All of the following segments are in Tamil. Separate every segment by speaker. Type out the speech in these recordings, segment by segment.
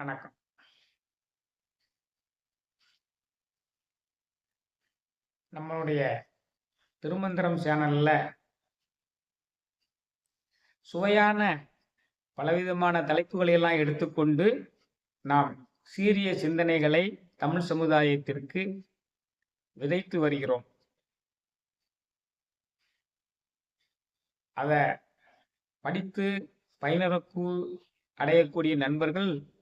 Speaker 1: வணக்கம். நம்மளுடைய திருமந்திரம் சேனல்ல சுவையான பலவிதமான தலைப்புகளை எல்லாம் எடுத்துக்கொண்டு நாம் சீரிய சிந்தனைகளை தமிழ் சமுதாயத்திற்கு விதைத்து வருகிறோம். அதை படித்து பயனருக்கு அடையக்கூடிய நண்பர்கள்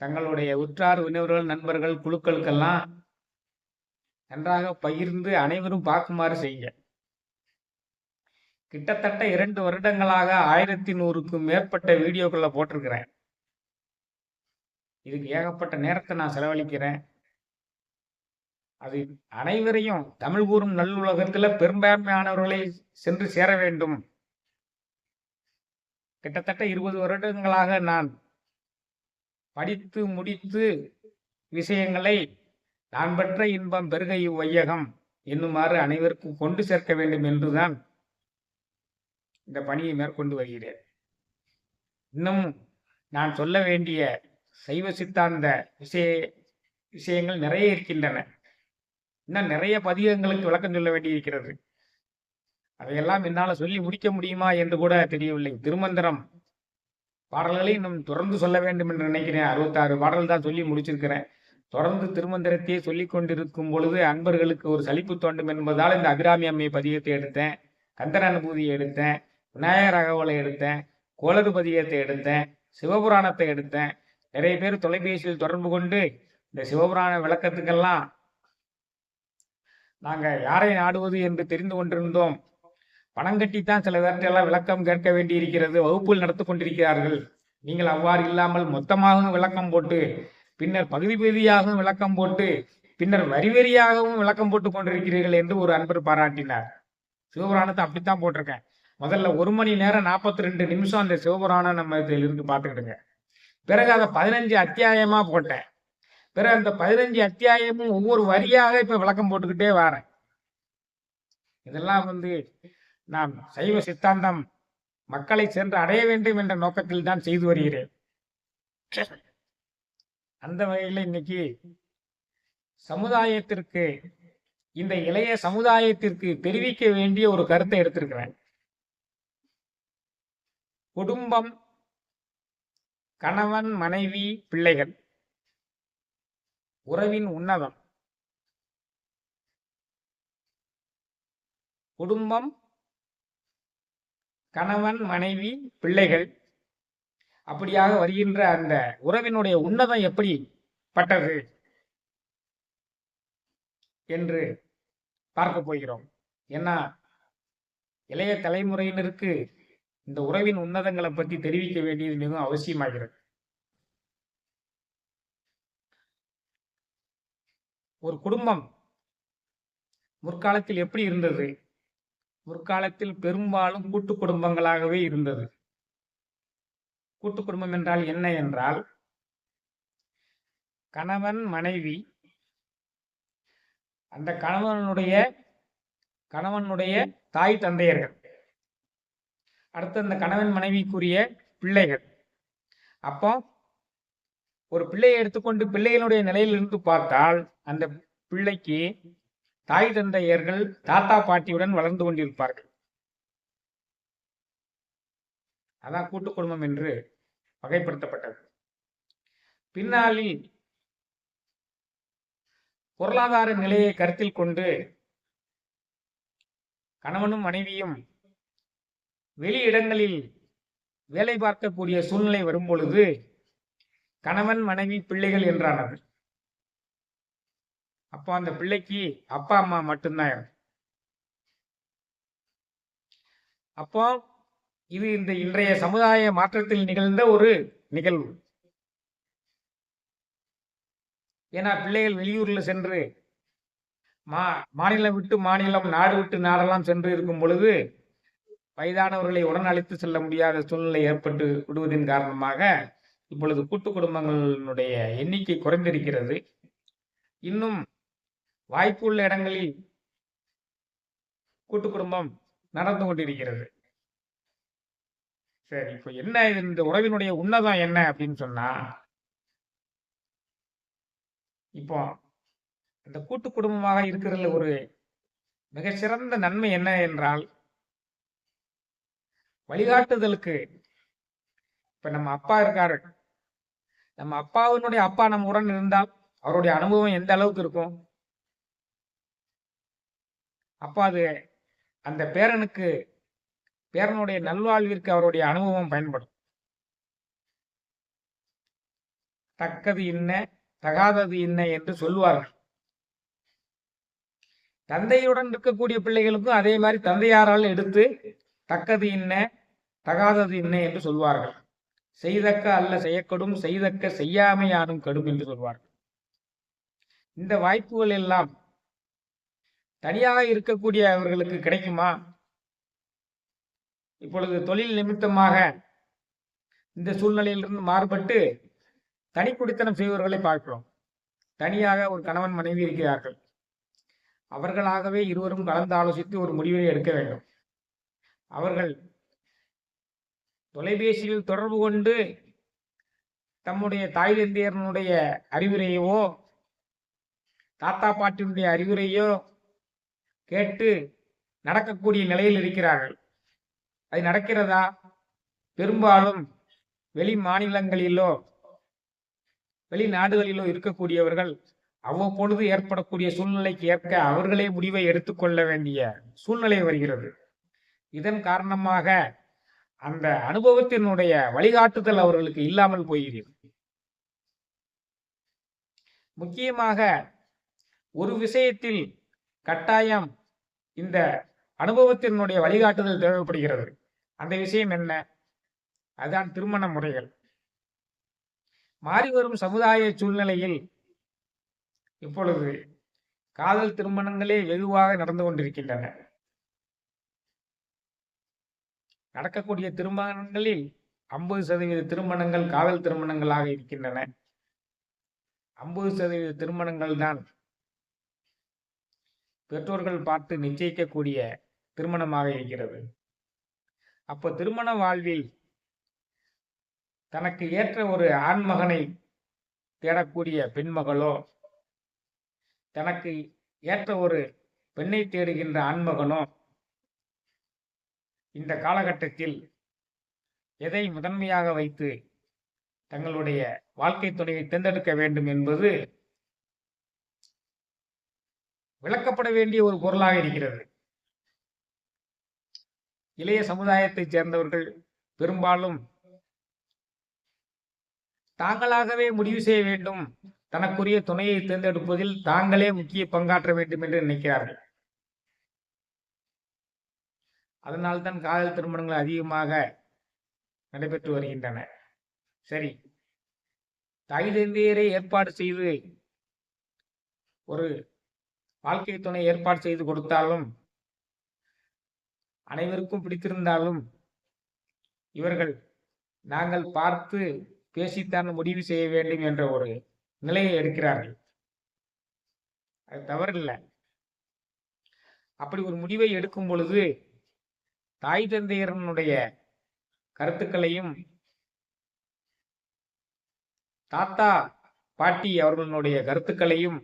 Speaker 1: தங்களுடைய உற்றார் உணவர்கள் நண்பர்கள் குழுக்களுக்கெல்லாம் நன்றாக பகிர்ந்து அனைவரும் பார்க்குமாறு செய்யுங்க. கிட்டத்தட்ட இரண்டு வருடங்களாக ஆயிரத்தி நூறுக்கும் மேற்பட்ட வீடியோக்களை போட்டிருக்கிறேன். இதுக்கு ஏகப்பட்ட நேரத்தை நான் செலவழிக்கிறேன். அது அனைவரையும் தமிழ் கூறும் நல்லுலகத்தில் பெரும்பான்மையானவர்களை சென்று சேர வேண்டும். கிட்டத்தட்ட இருபது வருடங்களாக நான் படித்து முடித்து விஷயங்களை நான் பெற்ற இன்பம் பெருக இவ்வையகம் என்னுமாறு அனைவருக்கும் கொண்டு சேர்க்க வேண்டும் என்றுதான் இந்த பணியை மேற்கொண்டு வருகிறேன். இன்னும் நான் சொல்ல வேண்டிய சைவ சித்தாந்த விஷய விஷயங்கள் நிறைய இருக்கின்றன. இன்னும் நிறைய பதிகங்களுக்கு விளக்கம் சொல்ல வேண்டியிருக்கிறது. அதையெல்லாம் என்னால் சொல்லி முடிக்க முடியுமா என்று கூட தெரியவில்லை. திருமந்திரம் பாடல்களை இன்னும் தொடர்ந்து சொல்ல வேண்டும் என்று நினைக்கிறேன். அறுபத்தாறு பாடல் தான் சொல்லி முடிச்சிருக்கிறேன். தொடர்ந்து திருமந்திரத்தையே சொல்லி கொண்டிருக்கும் பொழுது அன்பர்களுக்கு ஒரு சலிப்பு தோண்டும் என்பதால் இந்த அபிராமி அம்மை பதியத்தை எடுத்தேன். கந்தர் அனுபூதியை எடுத்தேன். விநாயகர் அகவலை எடுத்தேன். கோளறு பதியத்தை எடுத்தேன். சிவபுராணத்தை எடுத்தேன். நிறைய பேர் தொலைபேசியில் தொடர்பு கொண்டு இந்த சிவபுராண விளக்கத்துக்கெல்லாம் நாங்கள் யாரை நாடுவது என்று தெரிந்து கொண்டிருந்தோம். பணம் கட்டித்தான் சில பேர்ட்டெல்லாம் விளக்கம் கேட்க வேண்டியிருக்கிறது வகுப்புகள் நடத்தி கொண்டிருக்கிறார்கள். நீங்கள் அவ்வாறு இல்லாமல் மொத்தமாகவும் விளக்கம் போட்டு பின்னர் பகுதி பகுதியாகவும் விளக்கம் போட்டு பின்னர் வரி வரியாகவும் விளக்கம் போட்டு கொண்டிருக்கிறீர்கள் என்று ஒரு அன்பர் பாராட்டினார். சிவபுராணத்தை அப்படித்தான் போட்டிருக்கேன். முதல்ல ஒரு மணி நேரம் நாற்பத்தி ரெண்டு நிமிஷம் அந்த சிவபுராணம் நம்ம இருந்து பார்த்துக்கிடுங்க. பிறகு அதை பதினஞ்சு அத்தியாயமா போட்டேன். பிறகு அந்த பதினஞ்சு அத்தியாயமும் ஒவ்வொரு வரியாக இப்ப விளக்கம் போட்டுக்கிட்டே வரேன். இதெல்லாம் வந்து நாம் சைவ சித்தாந்தம் மக்களை சென்று அடைய வேண்டும் என்ற நோக்கத்தில் தான் செய்து வருகிறேன். அந்த வகையில் இன்னைக்கு சமுதாயத்திற்கு இந்த இளைய சமுதாயத்திற்கு தெரிவிக்க வேண்டிய ஒரு கருத்தை எடுத்திருக்கிறேன். குடும்பம் கணவன் மனைவி பிள்ளைகள் உறவின் உன்னதம். குடும்பம் கணவன் மனைவி பிள்ளைகள். அப்படியாக வருகின்ற அந்த உறவினுடைய உன்னதம் எப்படி பட்டது என்று பார்க்க போகிறோம். ஏன்னா இளைய தலைமுறையினருக்கு இந்த உறவின் உன்னதங்களை பற்றி தெரிவிக்க வேண்டியது மிகவும் அவசியமாகிறது. ஒரு குடும்பம் முற்காலத்தில் எப்படி இருந்தது? முற்காலத்தில் பெரும்பாலும் கூட்டு குடும்பங்களாகவே இருந்தது. கூட்டு குடும்பம் என்றால் என்ன என்றால் கணவன் மனைவி அந்த கணவனுடைய கணவனுடைய தாய் தந்தையர்கள். அடுத்து அந்த கணவன் மனைவிக்குரிய பிள்ளைகள். அப்போ ஒரு பிள்ளையை எடுத்துக்கொண்டு பிள்ளைகளுடைய நிலையிலிருந்து பார்த்தால் அந்த பிள்ளைக்கு தாய் தந்தையர்கள் தாத்தா பாட்டியுடன் வளர்ந்து கொண்டிருப்பார்கள். அதான் கூட்டு குடும்பம் என்று வகைப்படுத்தப்பட்டது. பின்னாளில் பொருளாதார நிலையை கருத்தில் கொண்டு கணவனும் மனைவியும் வெளி இடங்களில் வேலை பார்க்கக்கூடிய சூழ்நிலை வரும் பொழுது கணவன் மனைவி பிள்ளைகள் என்றானது அப்போ அந்த பிள்ளைக்கு அப்பா அம்மா மட்டும்தான் அப்போ இது இந்த இன்றைய சமுதாய மாற்றத்தில் நிகழ்ந்த ஒரு நிகழ்வு. ஏன்னா பிள்ளைகள் வெளியூர்ல சென்று மா மாநிலம் விட்டு மாநிலம் நாடு விட்டு நாடெல்லாம் சென்று இருக்கும் பொழுது வயதானவர்களை உடன் அழைத்து செல்ல முடியாத சூழ்நிலை ஏற்பட்டு விடுவதன் காரணமாக இப்பொழுது கூட்டு குடும்பங்களினுடைய எண்ணிக்கை குறைந்திருக்கிறது. இன்னும் வாய்ப்புள்ள இடங்களில் கூட்டு குடும்பம் நடந்து கொண்டிருக்கிறது. சரி இப்ப என்ன இது இந்த உறவினுடைய உன்னதம் என்ன அப்படின்னு சொன்னா இப்போ இந்த கூட்டு குடும்பமாக இருக்கிறதுல ஒரு மிகச்சிறந்த நன்மை என்ன என்றால் வழிகாட்டுதலுக்கு இப்ப நம்ம அப்பா இருக்காரு. நம்ம அப்பாவினுடைய அப்பா நம்ம உடன் இருந்தால் அவருடைய அனுபவம் எந்த அளவுக்கு இருக்கும்? அப்போ அது அந்த பேரனுக்கு பேரனுடைய நல்வாழ்விற்கு அவருடைய அனுபவம் பயன்படும். தக்கது இன்ன தகாதது இன்ன என்று சொல்லுவார்கள். தந்தையுடன் இருக்கக்கூடிய பிள்ளைகளுக்கும் அதே மாதிரி தந்தையாரால் எடுத்து தக்கது இன்ன தகாதது இன்ன என்று சொல்வார்கள். செய்தக்க அல்ல செய்யக்கடும் செய்தக்க செய்யாமையானும் கடும் என்று சொல்வார்கள். இந்த வாய்ப்புகள் எல்லாம் தனியாக இருக்கக்கூடிய அவர்களுக்கு கிடைக்குமா? இப்பொழுது தொழில் நிமித்தமாக இந்த சூழ்நிலையிலிருந்து மாறுபட்டு தனி குடித்தனம் செய்வர்களை பார்க்கிறோம். தனியாக ஒரு கணவன் மனைவி இருக்கிறார்கள். அவர்களாகவே இருவரும் கலந்து ஆலோசித்து ஒரு முடிவினை எடுக்க வேண்டும். அவர்கள் தொலைபேசியில் தொடர்பு கொண்டு தம்முடைய தாய் தந்தையரனுடைய அறிவுரையவோ தாத்தா பாட்டினுடைய அறிவுரையோ கேட்டு நடக்கக்கூடிய நிலையில் இருக்கிறார்கள். அது நடக்கிறதா? பெரும்பாலும் வெளி மாநிலங்களிலோ வெளிநாடுகளிலோ இருக்கக்கூடியவர்கள் அவ்வப்பொழுது ஏற்படக்கூடிய சூழ்நிலைக்கு ஏற்க அவர்களே முடிவை எடுத்துக்கொள்ள வேண்டிய சூழ்நிலை வருகிறது. இதன் காரணமாக அந்த அனுபவத்தினுடைய வழிகாட்டுதல் அவர்களுக்கு இல்லாமல் போகிறது. முக்கியமாக ஒரு விஷயத்தில் கட்டாயம் இந்த அனுபவத்தினுடைய வழிகாட்டுதல் தேவைப்படுகிறது. அந்த விஷயம் என்ன? அதுதான் திருமண முறைகள். மாறி வரும் சமுதாய சூழ்நிலையில் இப்பொழுது காதல் திருமணங்களே வெகுவாக நடந்து கொண்டிருக்கின்றன. நடக்கக்கூடிய திருமணங்களில் ஐம்பது சதவீத திருமணங்கள் காதல் திருமணங்களாக இருக்கின்றன. ஐம்பது சதவீத திருமணங்கள் தான் பெற்றோர்கள் பார்த்து நிச்சயிக்கக்கூடிய திருமணமாக இருக்கிறது. அப்போ திருமண வாழ்வில் தனக்கு ஏற்ற ஒரு ஆண்மகனை தேடக்கூடிய பெண்மகளோ தனக்கு ஏற்ற ஒரு பெண்ணை தேடுகின்ற ஆண்மகனோ இந்த காலகட்டத்தில் எதை முதன்மையாக வைத்து தங்களுடைய வாழ்க்கை துணையை தேர்ந்தெடுக்க வேண்டும் என்பது விளக்கப்பட வேண்டிய ஒரு பொருளாக இருக்கிறது. இளைய சமுதாயத்தைச் சேர்ந்தவர்கள் பெரும்பாலும் தாங்களாகவே முடிவு செய்ய வேண்டும். தனக்குரிய துணையை தேர்ந்தெடுப்பதில் தாங்களே முக்கிய பங்காற்ற வேண்டும் என்று நினைக்கிறார்கள். அதனால்தான் காதல் திருமணங்கள் அதிகமாக நடைபெற்று வருகின்றன. சரி. தாய் தந்தையரை ஏற்பாடு செய்து ஒரு வாழ்க்கை துணை ஏற்பாடு செய்து கொடுத்தாலும் அனைவருக்கும் பிடித்திருந்தாலும் இவர்கள் நாங்கள் பார்த்து பேசித்தான் முடிவு செய்ய வேண்டும் என்ற ஒரு நிலையை எடுக்கிறார்கள். அது தவறில்லை. அப்படி ஒரு முடிவை எடுக்கும் பொழுது தாய் தந்தையரனுடைய கருத்துக்களையும் தாத்தா பாட்டி அவர்களுடைய கருத்துக்களையும்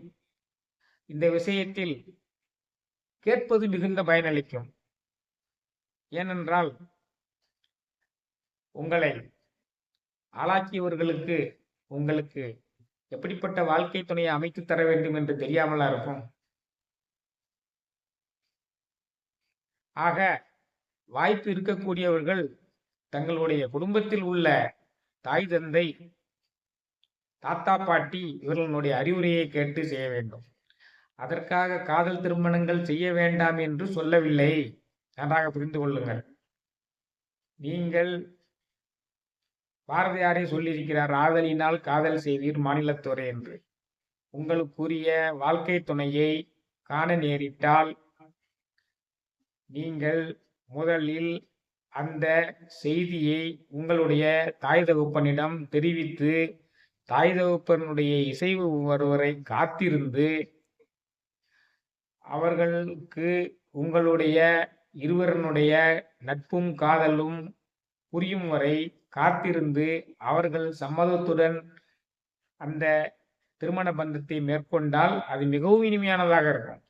Speaker 1: இந்த விஷயத்தில் கேட்பது மிகுந்த பயனளிக்கும். ஏனென்றால் உங்களை ஆளாக்கியவர்களுக்கு உங்களுக்கு எப்படிப்பட்ட வாழ்க்கை துணையை அமைத்து தர வேண்டும் என்று தெரியாமலா இருக்கும்? ஆக வாய்ப்பு இருக்கக்கூடியவர்கள் தங்களுடைய குடும்பத்தில் உள்ள தாய் தந்தை தாத்தா பாட்டி இவர்களுடைய அறிவுரையை கேட்டு செய்ய வேண்டும். அதற்காக காதல் திருமணங்கள் செய்ய வேண்டாம் என்று சொல்லவில்லை. நன்றாக புரிந்து கொள்ளுங்கள். நீங்கள் பாரதியாரே சொல்லியிருக்கிறார் ஆதலினால் காதல் செய்வீர் மாநிலத்துறை என்று. உங்களுக்குரிய வாழ்க்கை துணையை காண நேரிட்டால் நீங்கள் முதலில் அந்த செய்தியை உங்களுடைய தாய் தகுப்பனிடம் தெரிவித்து தாய் தகுப்பனுடைய இசைவு வருவரை காத்திருந்து அவர்களுக்கு உங்களுடைய இருவரனுடைய நட்பும் காதலும் புரியும் வரை காத்திருந்து அவர்கள் சம்மதத்துடன் அந்த திருமண பந்தத்தை மேற்கொண்டால் அது மிகவும் இனிமையானதாக இருக்கும்.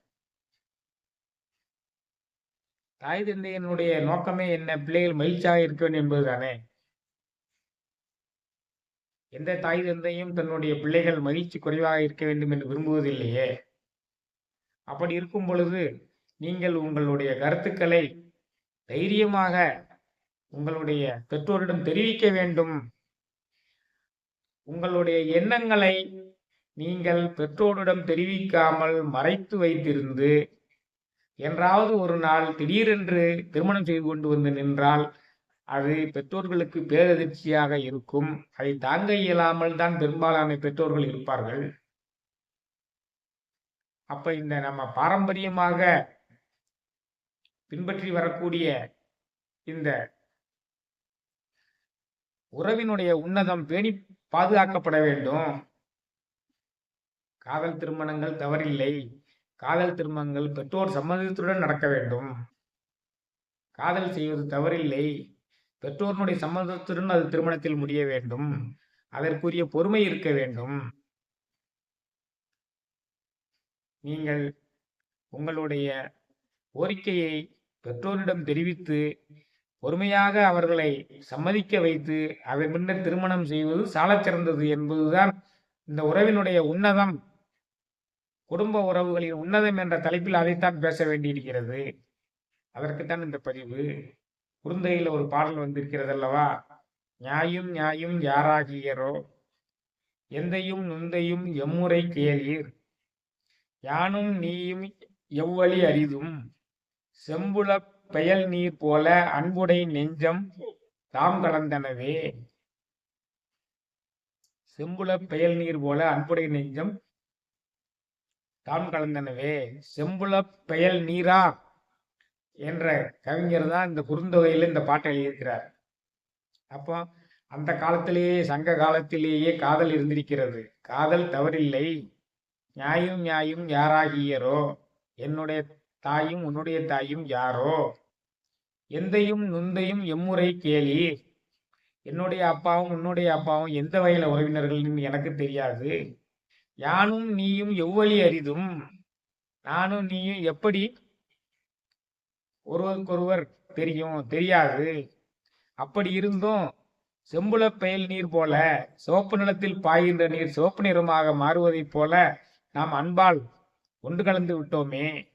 Speaker 1: தாய் தந்தையினுடைய நோக்கமே என்ன? பிள்ளைகள் மகிழ்ச்சியாக இருக்க வேண்டும் என்பதுதானே? எந்த தாய் தந்தையும் தன்னுடைய பிள்ளைகள் மகிழ்ச்சி குறைவாக இருக்க வேண்டும் என்று விரும்புவதில்லையே. அப்படி இருக்கும் பொழுது நீங்கள் உங்களுடைய கருத்துக்களை தைரியமாக உங்களுடைய பெற்றோரிடம் தெரிவிக்க வேண்டும். உங்களுடைய எண்ணங்களை நீங்கள் பெற்றோரிடம் தெரிவிக்காமல் மறைத்து வைத்திருந்து என்றாவது ஒரு நாள் திடீரென்று திருமணம் செய்து கொண்டு வந்து நின்றால் அது பெற்றோர்களுக்கு பேரதிர்ச்சியாக இருக்கும். அதை தாங்க இயலாமல் தான் பெரும்பாலான பெற்றோர்கள் இருப்பார்கள். அப்ப இந்த நம்ம பாரம்பரியமாக பின்பற்றி வரக்கூடிய இந்த உறவினுடைய உன்னதம் பேணி பாதுகாக்கப்பட வேண்டும். காதல் திருமணங்கள் தவறில்லை. காதல் திருமணங்கள் பெற்றோர் சம்மதத்துடன் நடக்க வேண்டும். காதல் செய்வது தவறில்லை. பெற்றோர்களுடைய சம்மதத்துடன் அது திருமணத்தில் முடிய வேண்டும். அதற்குரிய பொறுமை இருக்க வேண்டும். நீங்கள் உங்களுடைய கோரிக்கையை பெற்றோரிடம் தெரிவித்து பொறுமையாக அவர்களை சம்மதிக்க வைத்து அதன் பின்னர் திருமணம் செய்வது சாலச்சிறந்தது என்பதுதான் இந்த உறவினுடைய உன்னதம். குடும்ப உறவுகளின் உன்னதம் என்ற தலைப்பில் அதைத்தான் பேச வேண்டியிருக்கிறது. அதற்குத்தான் இந்த பதிவு. குறுந்தையில் ஒரு பாடல் வந்திருக்கிறது அல்லவா நியாயும் நியாயும் யாராகியரோ? எந்தையும் நுந்தையும் எம்முறை கேளீர். யானும் நீயும் எவ்வழி அரிதும்? செம்புல பெயல் நீர் போல அன்புடை நெஞ்சம் தாம் கடந்தனவே. செம்புல பெயல் நீர் போல அன்புடை நெஞ்சம் தாம் கலந்தனவே செம்புல பெயல் நீரா என்ற கவிஞர் தான் இந்த குறுந்தொகையில் இந்த பாட்டை எழுதியிருக்கிறார். அப்போ அந்த காலத்திலேயே சங்க காலத்திலேயே காதல் இருந்திருக்கிறது. காதல் தவறில்லை. நியாயும் நியாயும் யாராகியரோ? என்னுடைய தாயும் உன்னுடைய தாயும் யாரோ? எந்தையும் நுந்தையும் எம்முறை கேலி என்னுடைய அப்பாவும் உன்னுடைய அப்பாவும் எந்த வகையில உறவினர்கள் எனக்கு தெரியாது. யானும் நீயும் எவ்வளி அரிதும். நானும் நீயும் எப்படி ஒருவருக்கொருவர் தெரியும் தெரியாது. அப்படி இருந்தும் செம்புல பெயல் நீர் போல சிவப்பு நிலத்தில் பாய்கின்ற நீர் சிவப்பு நிறமாக மாறுவதைப் போல நாம் அன்பால் ஒன்று கலந்து விட்டோமே.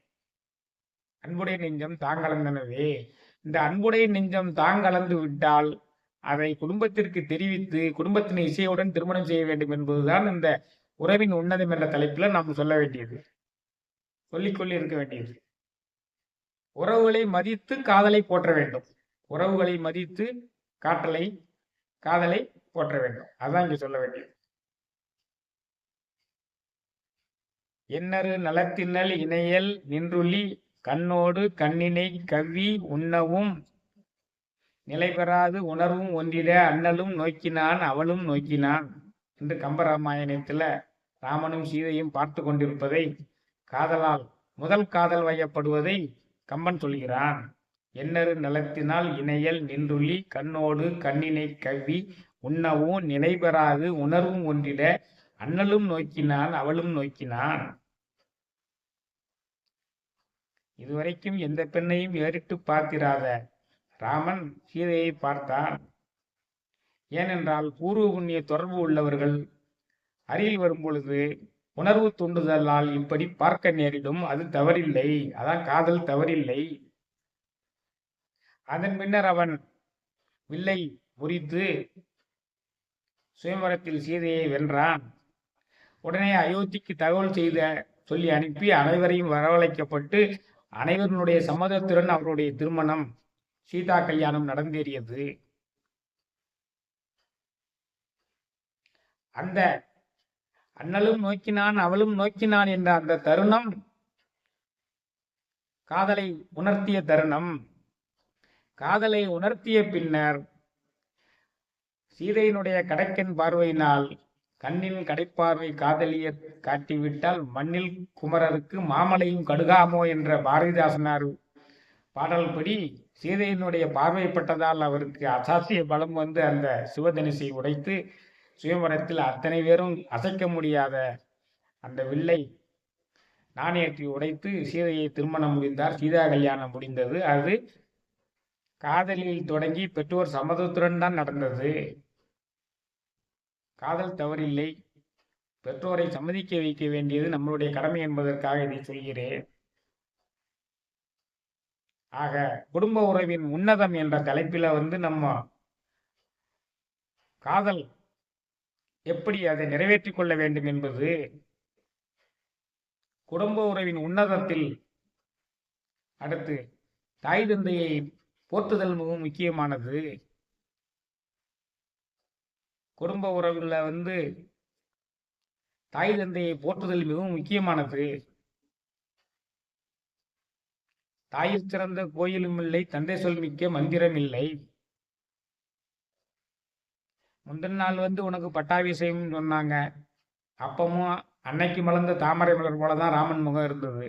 Speaker 1: அன்புடைய நெஞ்சம் தாங்கலந்தனவே. இந்த அன்புடைய நெஞ்சம் தாங்கலந்து விட்டால் அதை குடும்பத்திற்கு தெரிவித்து குடும்பத்தின் இசையுடன் திருமணம் செய்ய வேண்டும் என்பதுதான் இந்த உறவின் உன்னதம் என்ற தலைப்பில் நாம் சொல்ல வேண்டியது. சொல்லிக்கொள்ளி இருக்க வேண்டியது. உறவுகளை மதித்து காதலை போற்ற வேண்டும். உறவுகளை மதித்து காட்டலை காதலை போற்ற வேண்டும். அதான் இங்கே சொல்ல வேண்டியது. இன்னரு நலத்தினல் இணையல் நின்றுளி கண்ணோடு கண்ணினை கவ்வி உண்ணவும். நிலைபெறாது உணர்வும் ஒன்றிட அண்ணலும் நோக்கினான் அவளும் நோக்கினான். என்று கம்பராமாயணத்துல ராமனும் சீதையும் பார்த்து கொண்டிருப்பதை காதலால் முதல் காதல் வயப்படுவதை கம்பன் சொல்கிறான். என்னரு நலத்தினால் இணையல் நின்றுள்ளி கண்ணோடு கண்ணினை கவ்வி உண்ணவும். நினைபெறாது உணர்வும் ஒன்றிட அண்ணலும் நோக்கினான் அவளும் நோக்கினான். இதுவரைக்கும் எந்த பெண்ணையும் ஏறிட்டு பார்த்திராத. ராமன் சீதையை பார்த்தான். ஏனென்றால் பூர்வ புண்ணிய தொடர்பு உள்ளவர்கள் அருகில் வரும் பொழுது உணர்வு தூண்டுதலால் இப்படி பார்க்க நேரிடும். அது தவறில்லை. அதான் காதல் தவறில்லை. அதன் பின்னர் அவன் வில்லை முறித்து சுயம்பரத்தில் சீதையை வென்றான். உடனே அயோத்திக்கு தகவல் செய்த சொல்லி அனுப்பி அனைவரையும் வரவழைக்கப்பட்டு அனைவருடைய சம்மதத்துடன் அவருடைய திருமணம் சீதா கல்யாணம் நடந்தேறியது. அந்த அண்ணலும் நோக்கினான் அவளும் நோக்கினான் என்ற அந்த தருணம் காதலை உணர்த்திய தருணம். காதலை உணர்த்திய பின்னர் சீதையினுடைய கடைக்கன் பார்வையினால் கண்ணின் கடைப்பார்வை காதலிய காட்டிவிட்டால் மண்ணில் குமரருக்கு மாமலையும் கடுகாமோ என்ற பாரதிதாசனார் பாடல்படி சீதையினுடைய பார்வைப்பட்டதால் அவருக்கு அசாத்திய பலம் வந்து அந்த சிவதனுசை உடைத்து சுயம்பரத்தில் அத்தனை பேரும் அசைக்க முடியாத அந்த வில்லை நாணயத்தை உடைத்து சீதையை திருமணம் முடிந்தார். சீதா கல்யாணம் முடிந்தது. அது காதலில் தொடங்கி பெற்றோர் சம்மதத்துடன் தான் நடந்தது. காதல் தவறில்லை. பெற்றோரை சம்மதிக்க வைக்க வேண்டியது நம்மளுடைய கடமை என்பதற்காக இதை சொல்கிறேன். ஆக குடும்ப உறவின் உன்னதம் என்ற தலைப்பில வந்து நம்ம காதல் எப்படி அதை நிறைவேற்றிக் கொள்ள வேண்டும் என்பது குடும்ப உறவின் உன்னதத்தில் அடுத்து தாய் தந்தையை போற்றுதல் மிகவும் முக்கியமானது. குடும்ப உறவில் வந்து தாய் தந்தையை போற்றுதல் மிகவும் முக்கியமானது. தாயில் சிறந்த கோயிலும் இல்லை தந்தை சொல் மிக்க மந்திரம் இல்லை. முந்தின நாள் வந்து உனக்கு பட்டாபிஷேகம் சொன்னாங்க. அப்பமும் அன்னைக்கு மலர்ந்த தாமரை மலர் போல தான் ராமன் முகம் இருந்தது.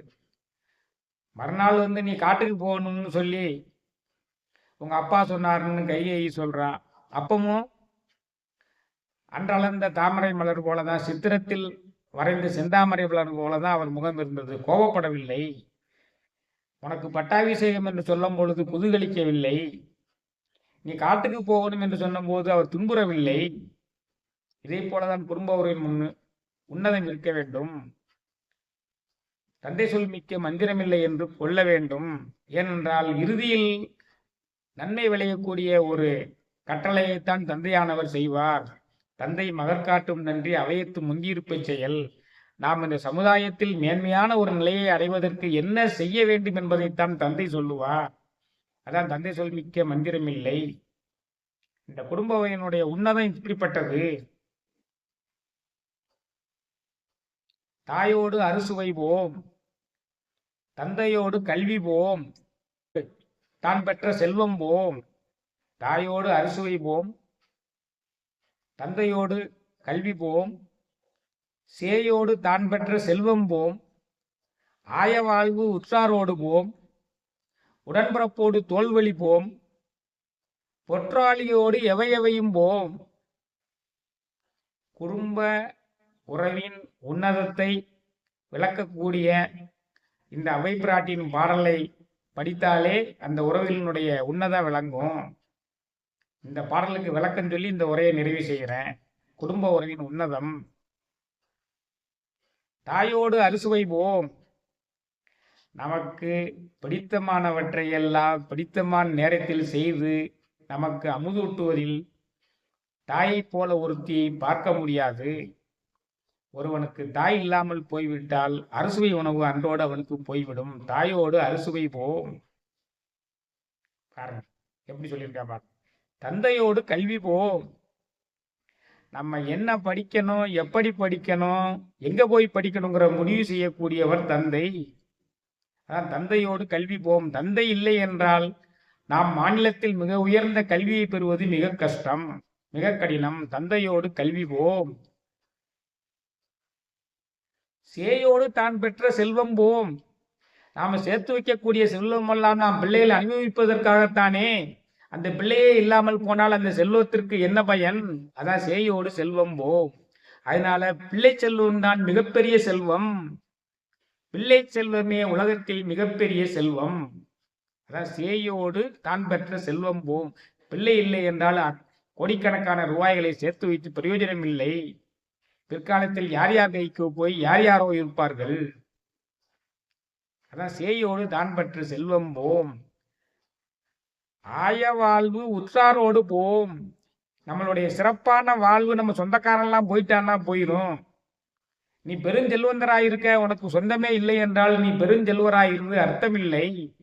Speaker 1: மறுநாள் வந்து நீ காட்டுக்கு போகணும்னு சொல்லி உங்க அப்பா சொன்னாருன்னு கையை சொல்றா. அப்பமும் அன்றளந்த தாமரை மலர் போலதான் சித்திரத்தில் வரைந்த செந்தாமரை மலர் போலதான் அவர் முகம் இருந்தது. கோபப்படவில்லை உனக்கு பட்டாபிஷேகம் என்று சொல்லும் பொழுது புதுகளிக்கவில்லை நீ காட்டுக்கு போகணும் என்று சொன்னபோது அவர் துன்புறவில்லை. இதே போலதான் குடும்பவரின் முன் உன்னதம் இருக்க வேண்டும். தந்தை சொல் மிக்க மந்திரமில்லை என்று கொள்ள வேண்டும். ஏனென்றால் இறுதியில் நன்மை விளையக்கூடிய ஒரு கட்டளையைத்தான் தந்தையானவர் செய்வார். தந்தை மகற்காட்டும் நன்றி அவையத்து முந்தியிருப்ப செயல். நாம் இந்த சமுதாயத்தில் மேன்மையான ஒரு நிலையை அடைவதற்கு என்ன செய்ய வேண்டும் என்பதைத்தான் தந்தை சொல்லுவார். அதான் தந்தை சொல் மிக்க மந்திரம் இல்லை. இந்த குடும்பவையினுடைய உன்னதம் இப்படிப்பட்டது. தாயோடு அறுசுவை போம் தந்தையோடு கல்வி போம். தான் பெற்ற செல்வம் போம். தாயோடு அறுசுவை போம் தந்தையோடு கல்வி போம் சேயோடு தான் பெற்ற செல்வம் போம் ஆயவாழ்வு உற்றாரோடு போம் உடன்பிறப்போடு தோல்வழி போம் பொற்றாளியோடு எவையவையும் போம் குடும்ப உறவின் உன்னதத்தை விளக்கக்கூடிய இந்த அவை பிராட்டின் பாடலை படித்தாலே அந்த உறவினுடைய உன்னதம் விளங்கும். இந்த பாடலுக்கு விளக்கம் சொல்லி இந்த உரையை நிறைவு செய்கிறேன். குடும்ப உறவின் உன்னதம். தாயோடு அறுசுவை போம் நமக்கு பிடித்தமானவற்றை எல்லாம் பிடித்தமான நேரத்தில் செய்து நமக்கு அமுதூட்டுவதில் தாயைப் போல ஒருத்தியை பார்க்க முடியாது. ஒருவனுக்கு தாய் இல்லாமல் போய்விட்டால் அறுசுவை உணவு அன்றோடு அவனுக்கு போய்விடும். தாயோடு அறுசுவை போம் பாருங்க எப்படி சொல்லியிருக்கா பாருங்க. தந்தையோடு கல்வி போம் நம்ம என்ன படிக்கணும் எப்படி படிக்கணும் எங்க போய் படிக்கணுங்கிற முடிவு செய்யக்கூடியவர் தந்தை. அதான் தந்தையோடு கல்வி போம் தந்தை இல்லை என்றால் நாம் மாநிலத்தில் மிக உயர்ந்த கல்வியை பெறுவது மிக கஷ்டம் மிக கடினம். தந்தையோடு கல்வி போம் சேயோடு தான் பெற்ற செல்வம் போம் நாம சேர்த்து வைக்கக்கூடிய செல்வம் எல்லாம் நாம் பிள்ளைகளை அனுபவிப்பதற்காகத்தானே. அந்த பிள்ளையே இல்லாமல் போனால் அந்த செல்வத்திற்கு என்ன பயன்? அதான் சேயோடு செல்வம் போம் அதனால பிள்ளை செல்வம் தான் மிகப்பெரிய செல்வம். பிள்ளை செல்வமே உலகத்தில் மிகப்பெரிய செல்வம். அதான் சேயோடு தான் பெற்ற செல்வம் போம் பிள்ளை இல்லை என்றால் கோடிக்கணக்கான ரூபாய்களை சேர்த்து வைத்து பிரயோஜனம் இல்லை. பிற்காலத்தில் யார் யார் கைக்கு போய் யார் யாரோ இருப்பார்கள்? அதான் சேயோடு தான் பெற்ற செல்வம் போம். ஆய வாழ்வு உற்றாரோடு போம். நம்மளுடைய சிறப்பான வாழ்வு நம்ம சொந்தக்காரெல்லாம் போயிட்டான்னா போயிடும் நீ பெருஞ்செல்வந்தராயிருக்க உனக்கு சொந்தமே இல்லை என்றால் நீ பெருஞ்செல்வராயிருந்து அர்த்தமில்லை.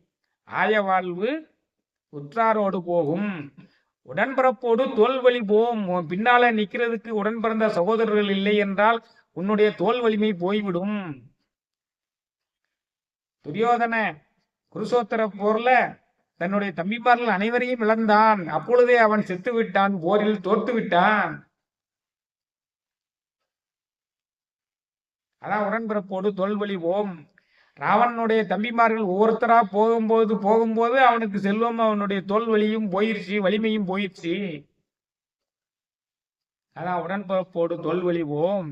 Speaker 1: ஆய வாழ்வு உற்றாரோடு போகும். உடன்பிறப்போடு தோல்வழி போம். உன் பின்னால நிக்கிறதுக்கு உடன் பிறந்த சகோதரர்கள் இல்லை என்றால் உன்னுடைய தோல் வலிமை போய்விடும். துரியோதன குருசோத்தர போர்ல தன்னுடைய தம்பிமார்கள் அனைவரையும் இழந்தான். அப்பொழுதே அவன் செத்து விட்டான் போரில் தோத்து விட்டான் அதான் உடன்பிறப்போடு தோல்வழி ஓம். ராவணனுடைய தம்பிமார்கள் ஒவ்வொருத்தரா போகும்போது போகும்போது அவனுக்கு செல்வம் அவனுடைய தோல் வலியும் போயிருச்சு வலிமையும் போயிருச்சு. அதான் உடன்பிறப்போடு தோல்வழி ஓம்.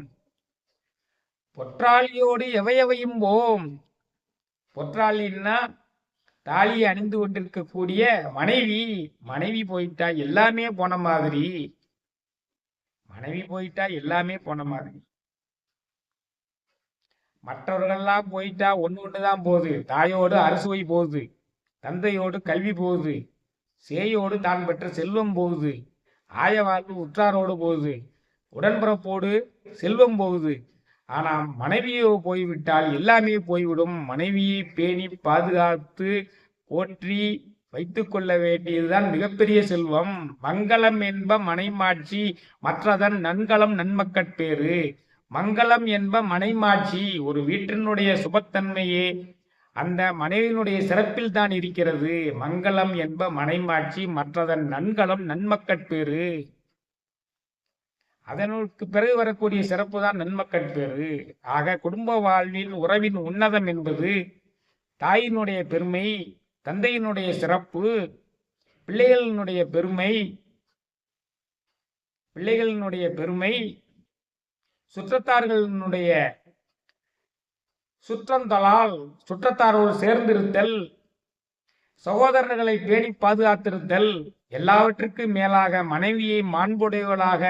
Speaker 1: பொற்றாளியோடு எவையவையும் போம் பொற்றாளின்னா தாலி அணிந்து கொண்டிருக்கக்கூடிய மனைவி மனைவி போயிட்டா எல்லாமே போன மாதிரி. மனைவி போயிட்டா எல்லாமே போன மாதிரி. மற்றவர்கள்லாம் போயிட்டா ஒன்று ஒன்று தான் போகுது. தாயோடு அரசுவை போகுது. தந்தையோடு கல்வி போகுது. சேயோடு தான் பெற்ற செல்வம் போகுது. ஆயவாழ்வு உற்றாரோடு போகுது. உடன்பிறப்போடு செல்வம் போகுது. ஆனால் மனைவியோ போய்விட்டால் எல்லாமே போய்விடும். மனைவியை பேணி பாதுகாத்து போற்றி வைத்து கொள்ள வேண்டியதுதான் மிகப்பெரிய செல்வம். மங்களம் என்ப மனைமாட்சி மற்றதன் நன்கலம் நன்மக்கட்பேறு மங்களம் என்ப மனைமாட்சி ஒரு வீட்டினுடைய சுபத்தன்மையே அந்த மனைவியினுடைய சிறப்பில் தான் இருக்கிறது. மங்களம் என்ப மனைமாட்சி மற்றதன் நன்கலம் நன்மக்கட்பேறு அதனுக்கு பிறகு வரக்கூடிய சிறப்பு தான் நன்மக்கட்பேறு ஆக குடும்ப வாழ்வில் உறவின் உன்னதம் என்பது தாயினுடைய பெருமை தந்தையினுடைய சிறப்பு பிள்ளைகளினுடைய பெருமை பிள்ளைகளினுடைய பெருமை சுற்றத்தார்களினுடைய சுற்றந்தலால் சுற்றத்தாரோடு சேர்ந்திருத்தல் சகோதரர்களை பேணி பாதுகாத்திருத்தல் எல்லாவற்றுக்கும் மேலாக மனைவியை மாண்புடையவளாக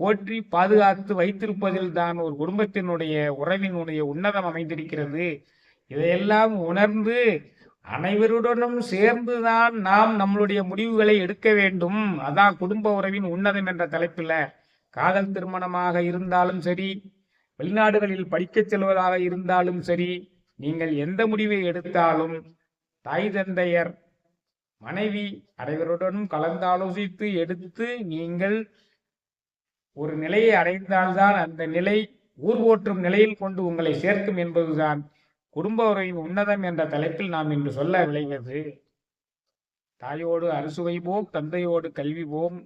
Speaker 1: போற்றி பாதுகாத்து வைத்திருப்பதில் தான் ஒரு குடும்பத்தினுடைய உறவினுடைய உன்னதம் அமைந்திருக்கிறது. இதையெல்லாம் உணர்ந்து அனைவருடனும் சேர்ந்துதான் நாம் நம்மளுடைய முடிவுகளை எடுக்க வேண்டும். அதான் குடும்ப உறவின் உன்னதம் என்ற தலைப்பில் காதல் திருமணமாக இருந்தாலும் சரி வெளிநாடுகளில் படிக்கச் செல்வதாக இருந்தாலும் சரி நீங்கள் எந்த முடிவை எடுத்தாலும் தாய் தந்தையர் மனைவி அனைவருடனும் கலந்தாலோசித்து எடுத்து நீங்கள் ஒரு நிலையை அடைந்தால்தான் அந்த நிலை ஊர் ஓற்றும் நிலையில் கொண்டு உங்களை சேர்க்கும் என்பதுதான் குடும்ப உறவின் உன்னதம் என்ற தலைப்பில் நாம் இன்று சொல்ல விளைவது தாயோடு அறுசுவை போம் தந்தையோடு கல்வி போம்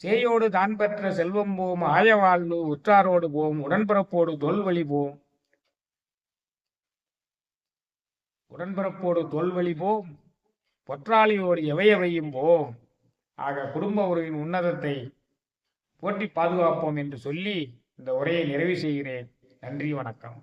Speaker 1: சேயோடு தான் பெற்ற செல்வம் போம் ஆயவாழ்வு உற்றாரோடு போம் உடன்பிறப்போடு தொல்வழி போம். உடன்பிறப்போடு தொல்வழி போம் பொற்றாளியோடு எவையவையும் போம். ஆக குடும்ப உறவின் உன்னதத்தை போற்றி பாதுகாப்போம் என்று சொல்லி இந்த உரையை நிறைவு செய்கிறேன். நன்றி வணக்கம்.